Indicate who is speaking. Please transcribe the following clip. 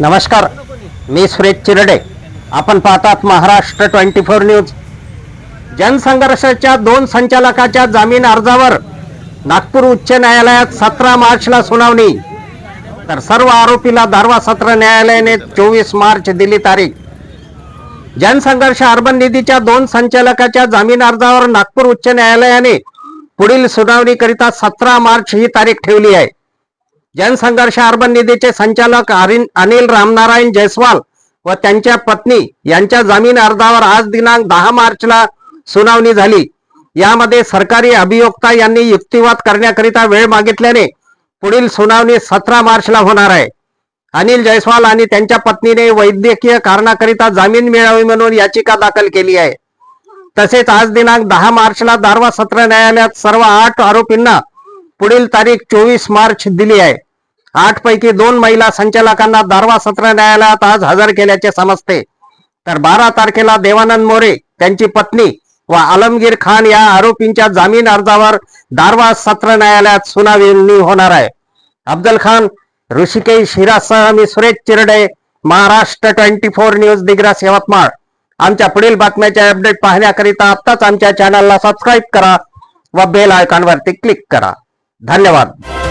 Speaker 1: नमस्कार मी सुरेश चिरडे. आपण पाहतात महाराष्ट्र ट्वेंटी फोर न्यूज. जनसंघर्षाच्या दोन संचालकाच्या जामीन अर्जावर नागपूर उच्च न्यायालयात सतरा मार्चला सुनावणी. तर सर्व आरोपीला दारवा सत्र न्यायालयाने चोवीस मार्च दिली तारीख. जनसंघर्ष अर्बन निधीच्या दोन संचालकाच्या जामीन अर्जावर नागपूर उच्च न्यायालयाने पुढील सुनावणीकरिता सतरा मार्च ही तारीख ठेवली आहे. जनसंघर्ष अर्बन निधीचे संचालक अरिन- अनिल रामनारायण जयस्वाल व त्यांच्या पत्नी यांच्या जामीन अर्जावर आज दिनांक दहा मार्चला सुनावणी झाली. यामध्ये सरकारी अभियोक्ता यांनी युक्तिवाद करण्याकरिता वेळ मागितल्याने पुढील सुनावणी सतरा मार्चला होणार आहे. अनिल जयस्वाल आणि त्यांच्या पत्नीने वैद्यकीय कारणाकरिता जामीन मिळावी म्हणून याचिका दाखल केली आहे. तसेच आज दिनांक दहा मार्चला दारवा सत्र न्यायालयात सर्व आठ आरोपींना पुढील तारीख चोवीस मार्च दिली आहे. आठ पैकी दोन महिला संचालकांना दारवा सत्र न्यायालयात आज हजर केल्याचे समजते. तर बारा तारखेला देवानंद मोरे त्यांची पत्नी व आलमगीर खान या आरोपींच्या जामीन अर्जावर दारवा सत्र न्यायालयात सुनावणी होणार आहे. अफजल खान ऋषिकेश हिरासह मी Suresh Chirde Maharashtra twenty four news Digras Yavatmal. आमच्या पुढील बातम्याचे अपडेट पाहण्याकरिता आत्ताच आमच्या चॅनलला सबस्क्राईब करा व बेल आयकॉनवरती क्लिक करा. धन्यवाद.